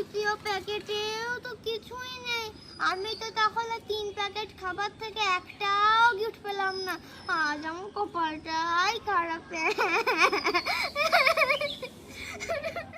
তৃতীয় প্যাকেটেও তো কিছুই নেই। আমি তো তাহলে তিন প্যাকেট খাবার থেকে একটাও গিফট পেলাম না। আজ আমার কপালটাই খারাপ